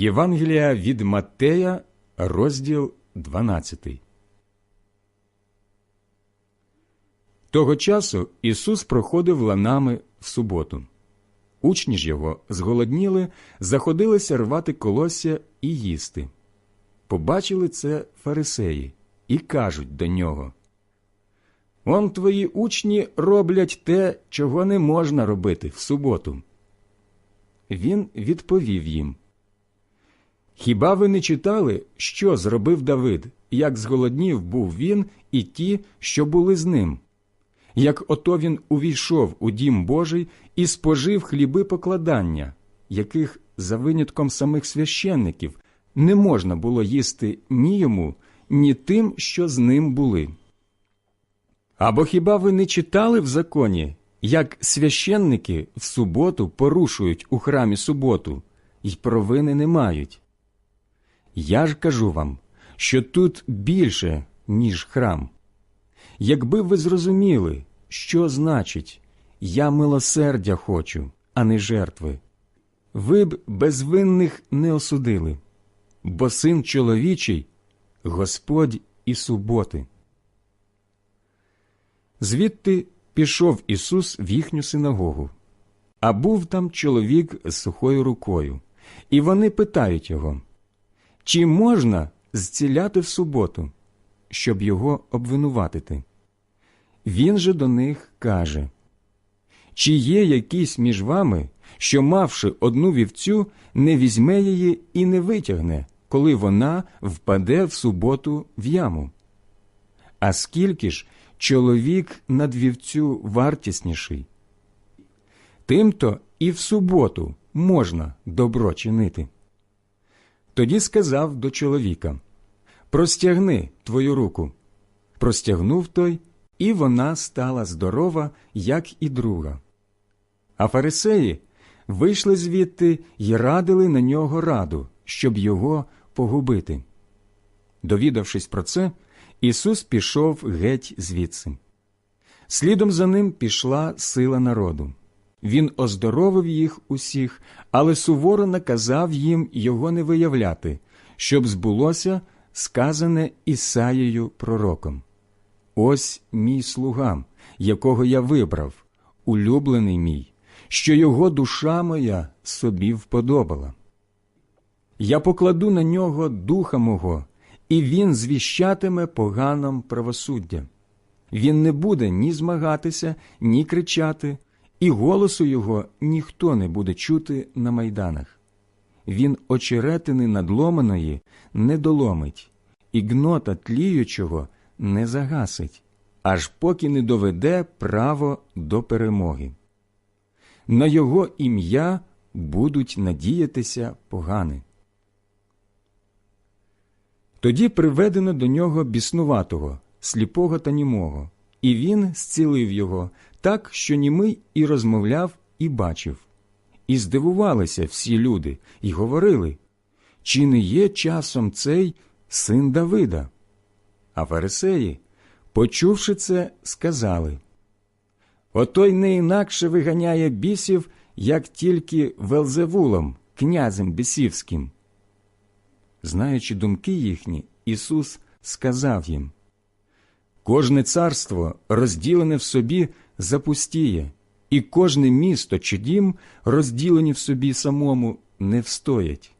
Євангелія від Матея, розділ 12. Того часу Ісус проходив ланами в суботу. Учні ж його зголодніли, заходилися рвати колосся і їсти. Побачили це фарисеї і кажуть до нього Он твої учні роблять те, чого не можна робити в суботу. Він відповів їм Хіба ви не читали, що зробив Давид, як зголоднів був він і ті, що були з ним? Як ото він увійшов у дім Божий і спожив хліби покладання, яких, за винятком самих священників, не можна було їсти ні йому, ні тим, що з ним були. Або хіба ви не читали в законі, як священники в суботу порушують у храмі суботу і провини не мають? Я ж кажу вам, що тут більше, ніж храм. Якби ви зрозуміли, що значить я милосердя хочу, а не жертви, ви б безвинних не осудили, бо син чоловічий Господь і суботи. Звідти пішов Ісус в їхню синагогу, а був там чоловік з сухою рукою, і вони питають його, чи можна зціляти в суботу, щоб його обвинуватити? Він же до них каже Чи є якийсь між вами, що, мавши одну вівцю, не візьме її і не витягне, коли вона впаде в суботу в яму? А скільки ж чоловік над вівцю вартісніший? Тимто і в суботу можна добро чинити. Тоді сказав до чоловіка Простягни твою руку. Простягнув той, і вона стала здорова, як і друга. А фарисеї вийшли звідти й радили на нього раду, щоб його погубити. Довідавшись про це, Ісус пішов геть звідси. Слідом за ним пішла сила народу. Він оздоровив їх усіх, але суворо наказав їм його не виявляти, щоб збулося сказане Ісаєю пророком. Ось мій слуга, якого я вибрав, улюблений мій, що його душа моя собі вподобала. Я покладу на нього духа мого, і він звіщатиме поганам правосуддя. Він не буде ні змагатися, ні кричати, і голосу його ніхто не буде чути на майданах. Він очеретини надломаної не доломить, і гнота тліючого не загасить, аж поки не доведе право до перемоги. На його ім'я будуть надіятися погани. Тоді приведено до нього біснуватого, сліпого та німого, і він зцілив його так, що німий і розмовляв, і бачив. І здивувалися всі люди, і говорили чи не є часом цей син Давида? А фарисеї, почувши це, сказали Отой не інакше виганяє бісів, як тільки Велзевулом, князем бісівським. Знаючи думки їхні, Ісус сказав їм Кожне царство, розділене в собі, запустіє, і кожне місто чи дім, розділені в собі самому, не встоять.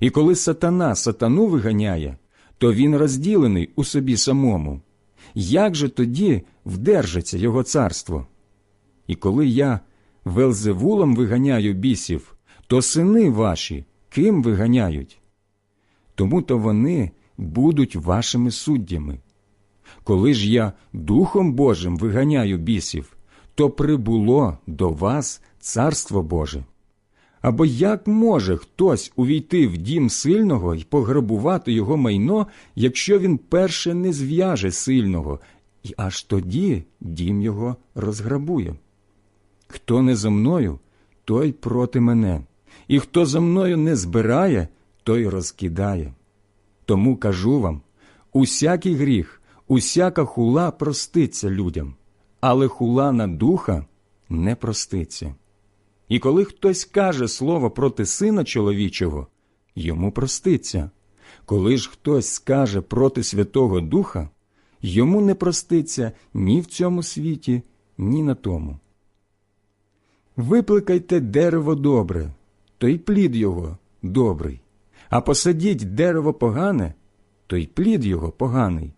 І коли сатана сатану виганяє, то він розділений у собі самому. Як же тоді вдержиться його царство? І коли я Велзевулом виганяю бісів, то сини ваші ким виганяють? Тому то вони будуть вашими суддями. Коли ж я Духом Божим виганяю бісів, то прибуло до вас Царство Боже. Або як може хтось увійти в дім сильного і пограбувати його майно, якщо він перше не зв'яже сильного, і аж тоді дім його розграбує? Хто не за мною, той проти мене, і хто за мною не збирає, той розкидає. Тому кажу вам усякий гріх, усяка хула проститься людям, але хула на духа не проститься. І коли хтось каже слово проти сина чоловічого, йому проститься. Коли ж хтось скаже проти Святого Духа, йому не проститься ні в цьому світі, ні на тому. Випликайте дерево добре, то й плід його добрий, а посадіть дерево погане, то й плід його поганий,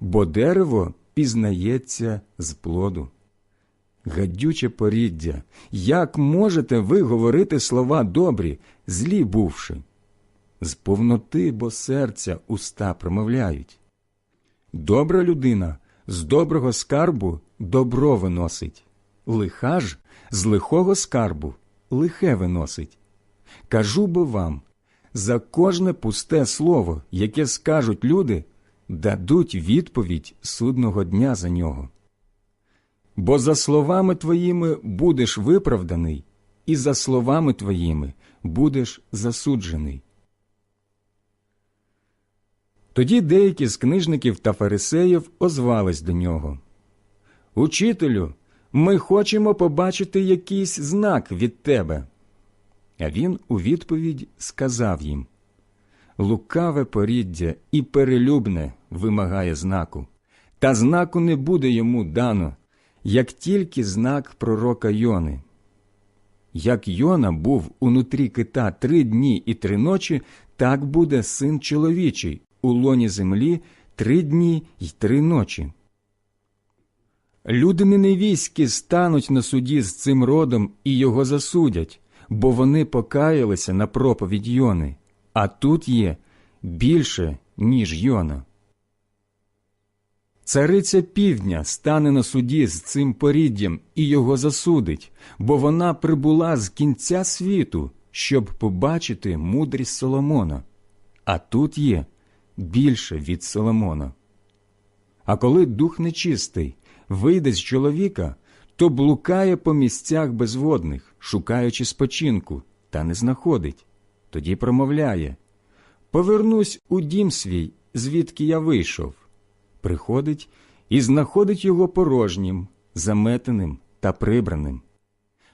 бо дерево пізнається з плоду. Гадюче поріддя, як можете ви говорити слова добрі, злі бувши? З повноти, бо серця уста промовляють. Добра людина з доброго скарбу добро виносить, лиха ж з лихого скарбу лихе виносить. Кажу бо вам, за кожне пусте слово, яке скажуть люди, дадуть відповідь судного дня за нього. Бо за словами твоїми будеш виправданий, і за словами твоїми будеш засуджений. Тоді деякі з книжників та фарисеїв озвались до нього. Учителю, ми хочемо побачити якийсь знак від тебе. А він у відповідь сказав їм Лукаве поріддя і перелюбне вимагає знаку, та знаку не буде йому дано, як тільки знак пророка Йони. Як Йона був унутрі кита три дні і три ночі, так буде син чоловічий у лоні землі три дні й три ночі. Люди неневійські стануть на суді з цим родом і його засудять, бо вони покаялися на проповідь Йони, а тут є більше, ніж Йона. Цариця півдня стане на суді з цим поріддям і його засудить, бо вона прибула з кінця світу, щоб побачити мудрість Соломона. А тут є більше від Соломона. А коли дух нечистий вийде з чоловіка, то блукає по місцях безводних, шукаючи спочинку, та не знаходить. Тоді промовляє Повернусь у дім свій, звідки я вийшов. Приходить і знаходить його порожнім, заметеним та прибраним.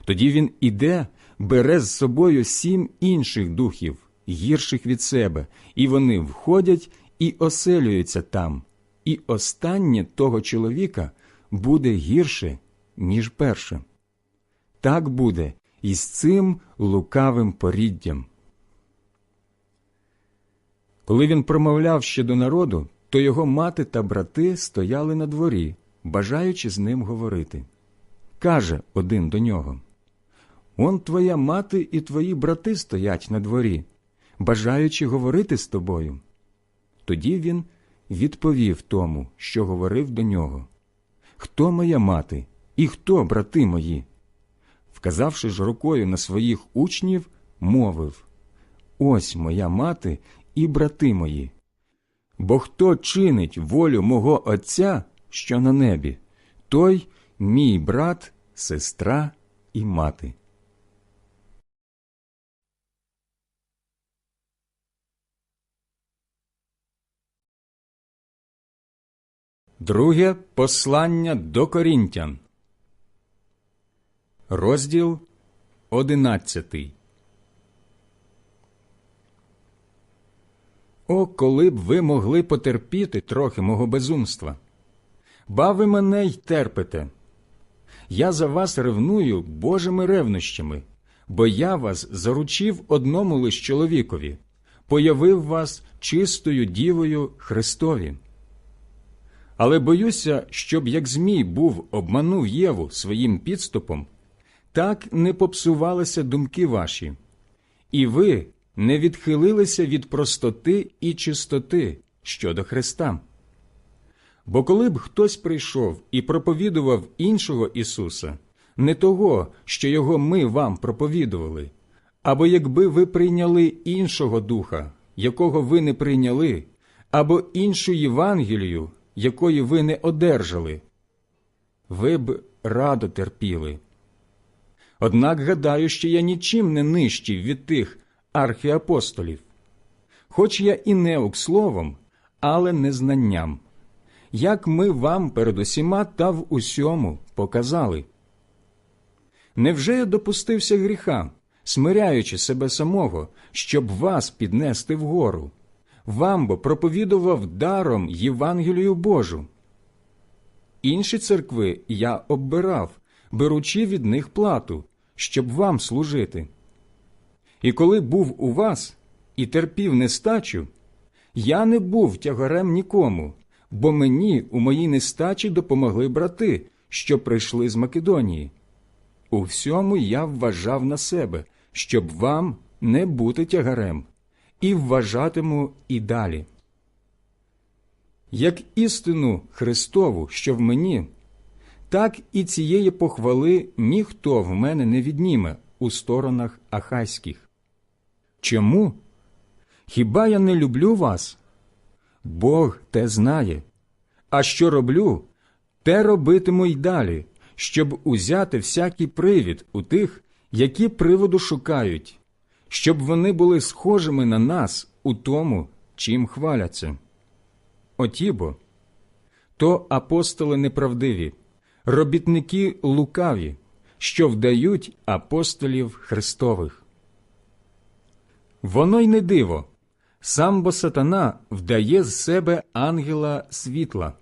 Тоді він іде, бере з собою сім інших духів, гірших від себе, і вони входять і оселюються там, і останнє того чоловіка буде гірше, ніж перше. Так буде і з цим лукавим поріддям. Коли він промовляв ще до народу, то його мати та брати стояли на дворі, бажаючи з ним говорити. Каже один до нього Он твоя мати і твої брати стоять на дворі, бажаючи говорити з тобою. Тоді він відповів тому, що говорив до нього Хто моя мати і хто брати мої? Вказавши ж рукою на своїх учнів, мовив Ось моя мати і брати мої. Бо хто чинить волю мого Отця, що на небі, той мій брат, сестра і мати. Друге послання до Корінтян. Розділ одинадцятий. О, коли б ви могли потерпіти трохи мого безумства. Ба ви мене й терпите. Я за вас ревную Божими ревнощами, бо я вас заручив одному лиш чоловікові, появив вас чистою дівою Христові. Але боюся, щоб як Змій був обманув Єву своїм підступом, так не попсувалися думки ваші, і ви не відхилилися від простоти і чистоти щодо Христа. Бо коли б хтось прийшов і проповідував іншого Ісуса, не того, що його ми вам проповідували, або якби ви прийняли іншого духа, якого ви не прийняли, або іншу Євангелію, якої ви не одержали, ви б радо терпіли. Однак гадаю, що я нічим не нижчий від тих архіапостолів, хоч я і неук словом, але не знанням, як ми вам перед усіма та в усьому показали. Невже я допустився гріха, смиряючи себе самого, щоб вас піднести вгору, вам бо проповідував даром Євангелію Божу. Інші церкви я оббирав, беручи від них плату, щоб вам служити. І коли був у вас і терпів нестачу, я не був тягарем нікому, бо мені у моїй нестачі допомогли брати, що прийшли з Македонії. У всьому я вважав на себе, щоб вам не бути тягарем, і вважатиму і далі. Як істину Христову, що в мені, так і цієї похвали ніхто в мене не відніме у сторонах ахайських. Чому? Хіба я не люблю вас? Бог те знає. А що роблю, те робитиму й далі, щоб узяти всякий привід у тих, які приводу шукають, щоб вони були схожими на нас у тому, чим хваляться. Отібо, то апостоли неправдиві, робітники лукаві, що вдають апостолів Христових. Воно й не диво, сам бо сатана вдає з себе ангела світла.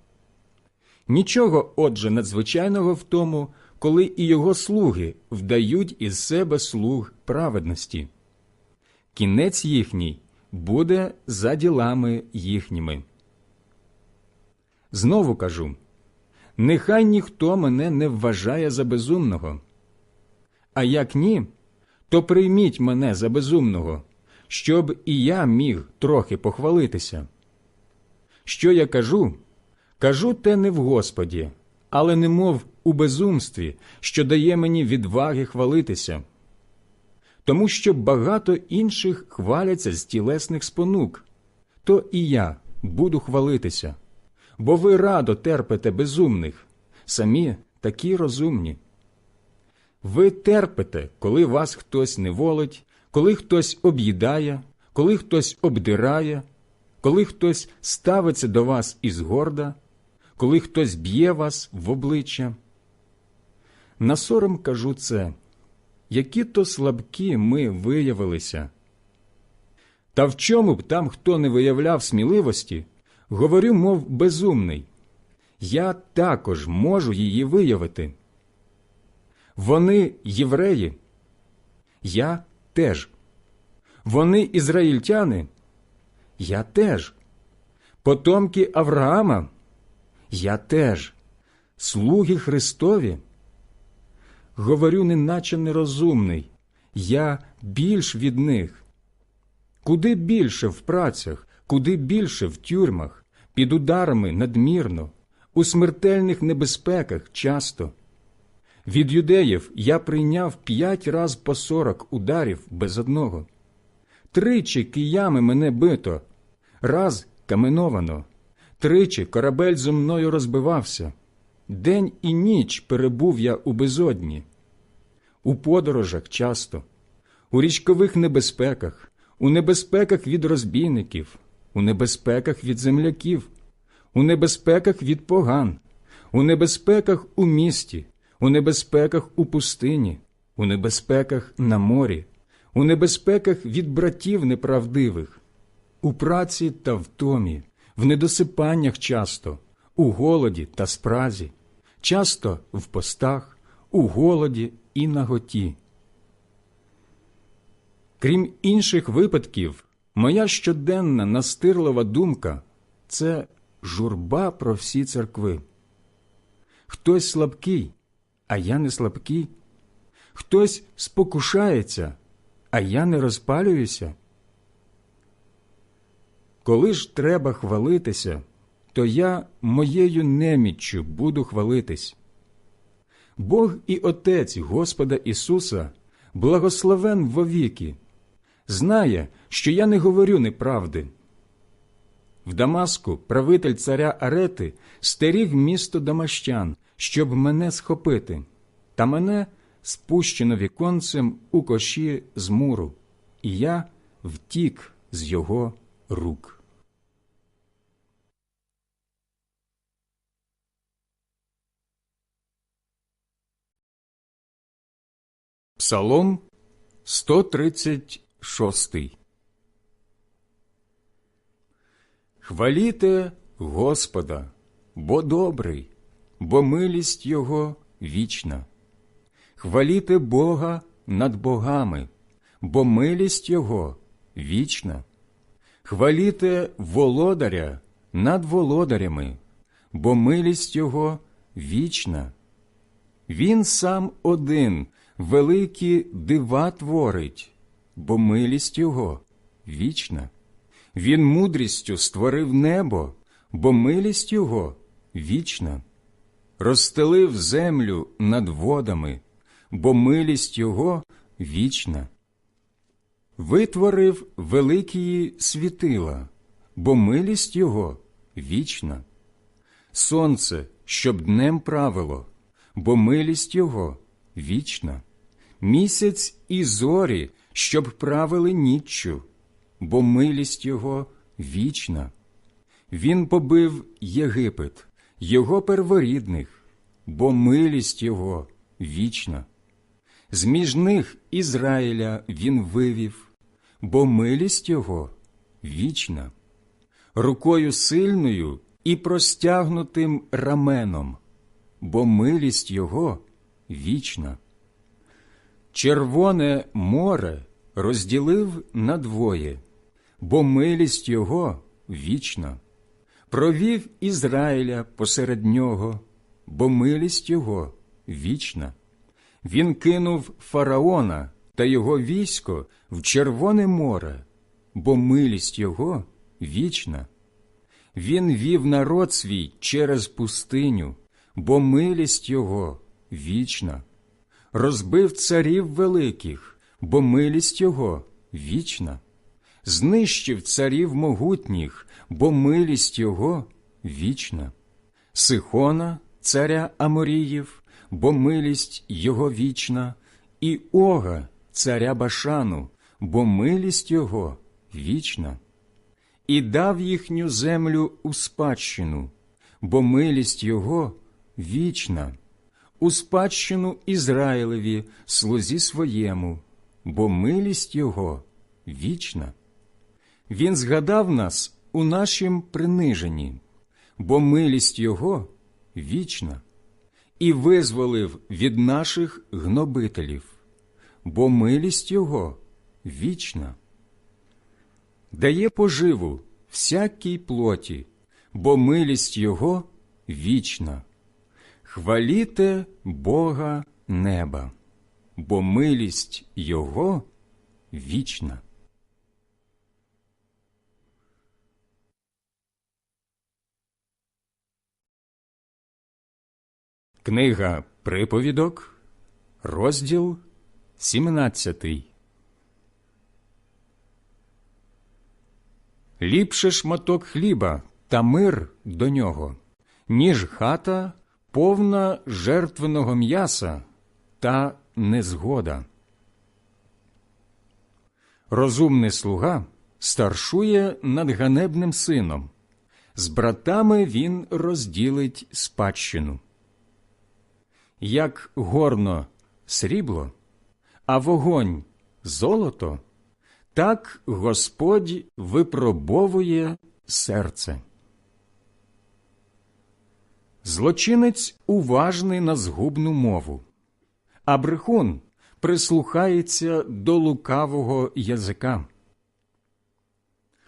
Нічого, отже, надзвичайного в тому, коли і його слуги вдають із себе слуг праведності. Кінець їхній буде за ділами їхніми. Знову кажу нехай ніхто мене не вважає за безумного. А як ні, то прийміть мене за безумного, щоб і я міг трохи похвалитися. Що я кажу? Кажу те не в Господі, але немов у безумстві, що дає мені відваги хвалитися. Тому що багато інших хваляться з тілесних спонук, то і я буду хвалитися, бо ви радо терпите безумних, самі такі розумні. Ви терпите, коли вас хтось неволить, коли хтось об'їдає, коли хтось обдирає, коли хтось ставиться до вас із горда, коли хтось б'є вас в обличчя. На сором кажу це, які то слабкі ми виявилися. Та в чому б там хто не виявляв сміливості, говорю, мов безумний, я також можу її виявити. Вони євреї, я теж. Вони ізраїльтяни, я теж. Потомки Авраама, я теж. Слуги Христові. Говорю, неначе нерозумний, я більш від них. Куди більше в працях, куди більше в тюрмах, під ударами надмірно, у смертельних небезпеках часто. Від юдеїв я прийняв п'ять раз по сорок ударів без одного. Тричі киями мене бито, раз каменовано, тричі корабель зо мною розбивався. День і ніч перебув я у безодні, у подорожах часто, у річкових небезпеках, у небезпеках від розбійників, у небезпеках від земляків, у небезпеках від поган, у небезпеках у місті, у небезпеках у пустині, у небезпеках на морі, у небезпеках від братів неправдивих, у праці та втомі, в недосипаннях часто, у голоді та спразі, часто в постах, у голоді і наготі. Крім інших випадків, моя щоденна настирлива думка це журба про всі церкви. Хтось слабкий, а я не слабкий, хтось спокушається, а я не розпалююся. Коли ж треба хвалитися, то я моєю неміччю буду хвалитись. Бог і Отець Господа Ісуса, благословен вовіки, знає, що я не говорю неправди. В Дамаску правитель царя Арети стеріг місто Дамащан, щоб мене схопити, та мене спущено віконцем у коші з муру, і я втік з його рук. Псалом 136. Хваліте Господа, бо добрий, бо милість Його вічна. Хваліте Бога над богами, бо милість Його вічна. Хваліте володаря над володарями, бо милість Його вічна. Він сам один великі дива творить, бо милість Його вічна. Він мудрістю створив небо, бо милість Його вічна. Розстелив землю над водами, бо милість Його вічна. Витворив великі світила, бо милість Його вічна. Сонце, щоб днем правило, бо милість Його вічна. Місяць і зорі, щоб правили ніччю, бо милість Його вічна. Він побив Єгипет, його перворідних, бо милість Його вічна. З між них Ізраїля він вивів, бо милість Його вічна. Рукою сильною і простягнутим раменом, бо милість Його вічна. Червоне море розділив надвоє, бо милість Його вічна. Провів Ізраїля посеред нього, бо милість Його вічна. Він кинув фараона та його військо в Червоне море, бо милість Його вічна. Він вів народ свій через пустиню, бо милість Його вічна. Розбив царів великих, бо милість Його вічна. Знищив царів могутніх, бо милість Його вічна. Сихона, царя Аморіїв, бо милість Його вічна, і Ога, царя Башану, бо милість Його вічна. І дав їхню землю у спадщину, бо милість Його вічна, у спадщину Ізраїлеві, слузі своєму, бо милість Його вічна. Він згадав нас у нашім приниженні, бо милість Його вічна, і визволив від наших гнобителів, бо милість Його вічна. Дає поживу всякій плоті, бо милість Його вічна. Хваліте Бога неба, бо милість Його вічна. Книга Приповідок, розділ 17. Ліпше шматок хліба та мир до нього, ніж хата повна жертвеного м'яса та незгода. Розумний слуга старшує над ганебним сином, з братами він розділить спадщину. Як горно срібло, а вогонь золото, так Господь випробовує серце. Злочинець уважний на згубну мову, а брехун прислухається до лукавого язика.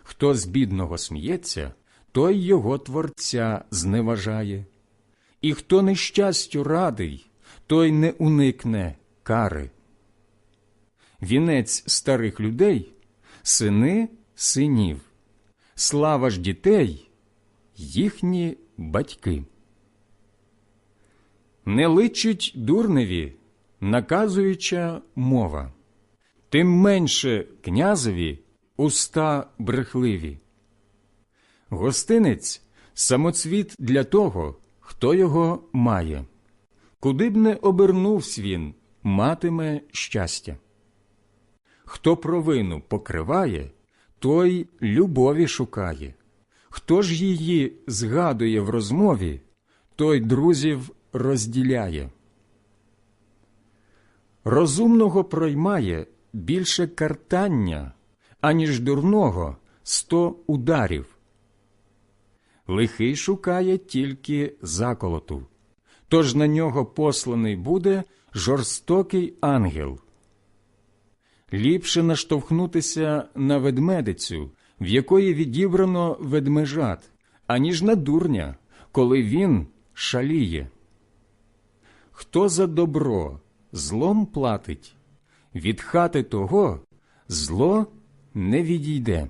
Хто з бідного сміється, той його творця зневажає, і хто нещастю радий, той не уникне кари. Вінець старих людей сини синів, слава ж дітей їхні батьки. Не личить дурневі наказуюча мова, тим менше князеві уста брехливі. Гостинець самоцвіт для того, хто його має. Куди б не обернувся він, матиме щастя. Хто провину покриває, той любові шукає. Хто ж її згадує в розмові, той друзів розділяє. Розумного проймає більше картання, аніж дурного сто ударів. Лихий шукає тільки заколоту, тож на нього посланий буде жорстокий ангел. Ліпше наштовхнутися на ведмедицю, в якої відібрано ведмежат, аніж на дурня, коли він шаліє. Хто за добро злом платить, від хати того зло не відійде.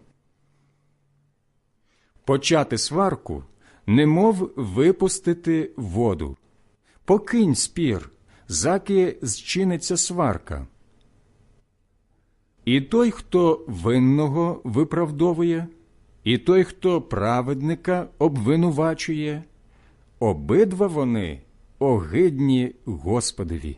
Почати сварку, немов випустити воду. Покинь спір, заки зчиниться сварка. І той, хто винного виправдовує, і той, хто праведника обвинувачує, обидва вони огидні Господові.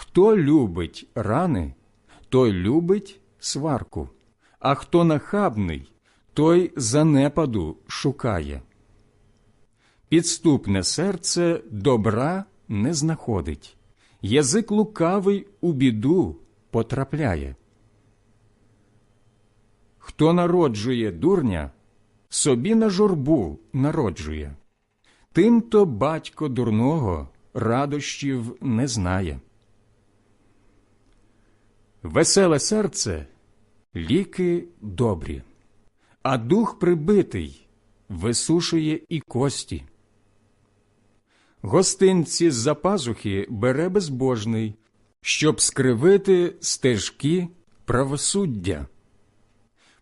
Хто любить рани, той любить сварку, а хто нахабний, той занепаду шукає. Підступне серце добра не знаходить, язик лукавий у біду потрапляє. Хто народжує дурня, собі на журбу народжує. Тимто батько дурного радощів не знає. Веселе серце ліки добрі, а дух прибитий висушує і кості. Гостинці з-за пазухи бере безбожний, щоб скривити стежки правосуддя.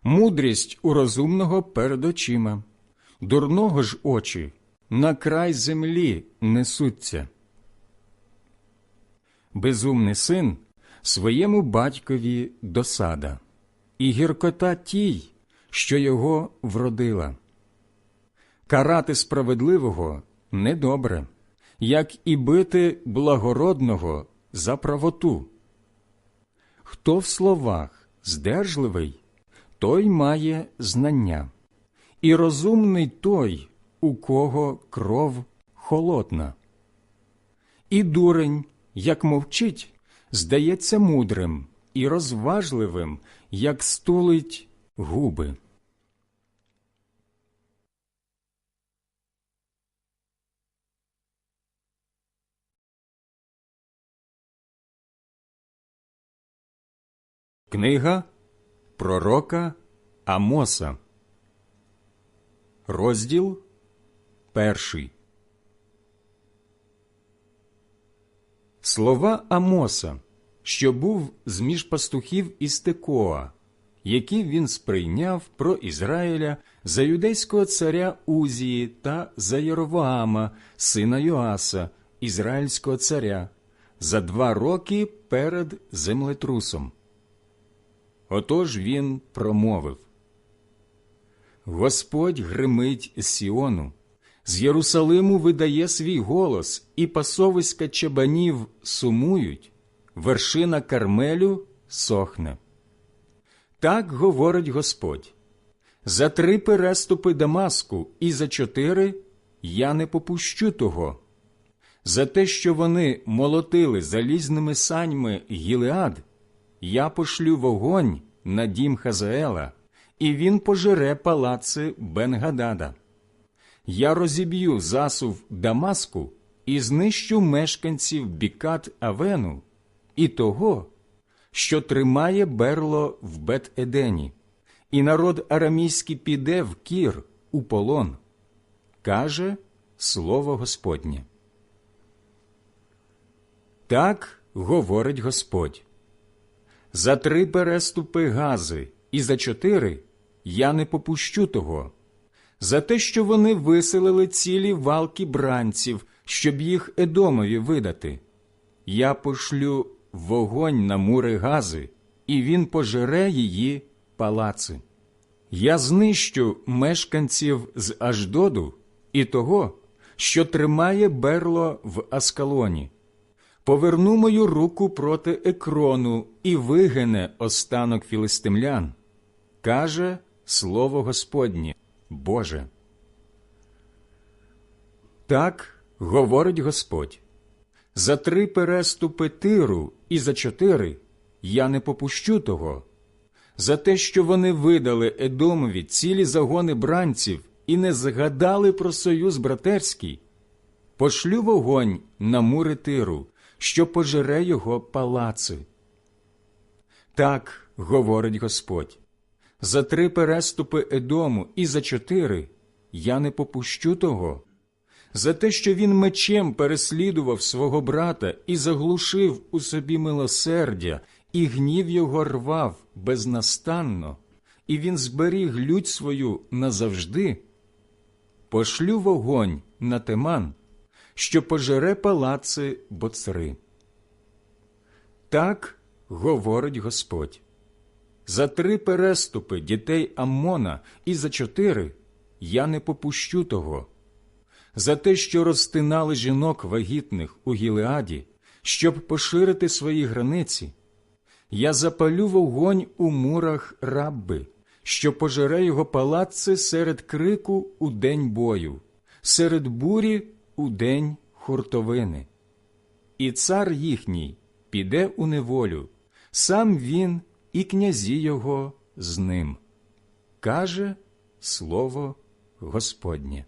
Мудрість у розумного перед очима, дурного ж очі на край землі несуться. Безумний син своєму батькові досада, і гіркота тій, що його вродила. Карати справедливого недобре, як і бити благородного за правоту. Хто в словах здержливий, той має знання, і розумний той, у кого кров холодна. І дурень, як мовчить, здається мудрим і розважливим, як стулить губи. Книга Пророка Амоса, розділ перший. Слова Амоса, що був з між пастухів із Текоа, які він сприйняв про Ізраїля за юдейського царя Узії та за Єровоама, сина Йоаса, ізраїльського царя, за два роки перед землетрусом. Отож він промовив Господь гримить Сіону, з Єрусалиму видає свій голос, і пасовиська чебанів сумують, вершина Кармелю сохне. Так говорить Господь за три переступи Дамаску і за чотири я не попущу того. За те, що вони молотили залізними саньми Гілеад, я пошлю вогонь на дім Хазаела, і він пожере палаци Бенгадада. Я розіб'ю засув Дамаску і знищу мешканців Бікат Авену і того, що тримає берло в Бет-Едені, і народ арамійський піде в кір у полон, каже слово Господнє. Так говорить Господь. За три переступи гази і за чотири я не попущу того, за те, що вони виселили цілі валки бранців, щоб їх Едомові видати. Я пошлю вогонь на мури гази і він пожере її палаци. Я знищу мешканців з Аждоду і того, що тримає берло в Аскалоні. Поверну мою руку проти екрону і вигине останок філистимлян, каже слово Господнє, Боже. Так говорить Господь. За три переступи тиру і за чотири я не попущу того. За те, що вони видали Едомові цілі загони бранців і не згадали про союз братерський, пошлю вогонь на мури тиру, що пожере його палаци. Так говорить Господь. За три переступи Едому і за чотири я не попущу того. За те, що він мечем переслідував свого брата і заглушив у собі милосердя, і гнів його рвав безнастанно, і він зберіг лють свою назавжди, пошлю вогонь на теман, що пожере палаци боцри. Так говорить Господь. За три переступи дітей Аммона і за чотири я не попущу того. За те, що розтинали жінок вагітних у Гілеаді, щоб поширити свої границі, я запалю вогонь у мурах рабби, що пожере його палаци серед крику у день бою, серед бурі у день хуртовини. І цар їхній піде у неволю, сам він і князі його з ним. Каже слово Господнє.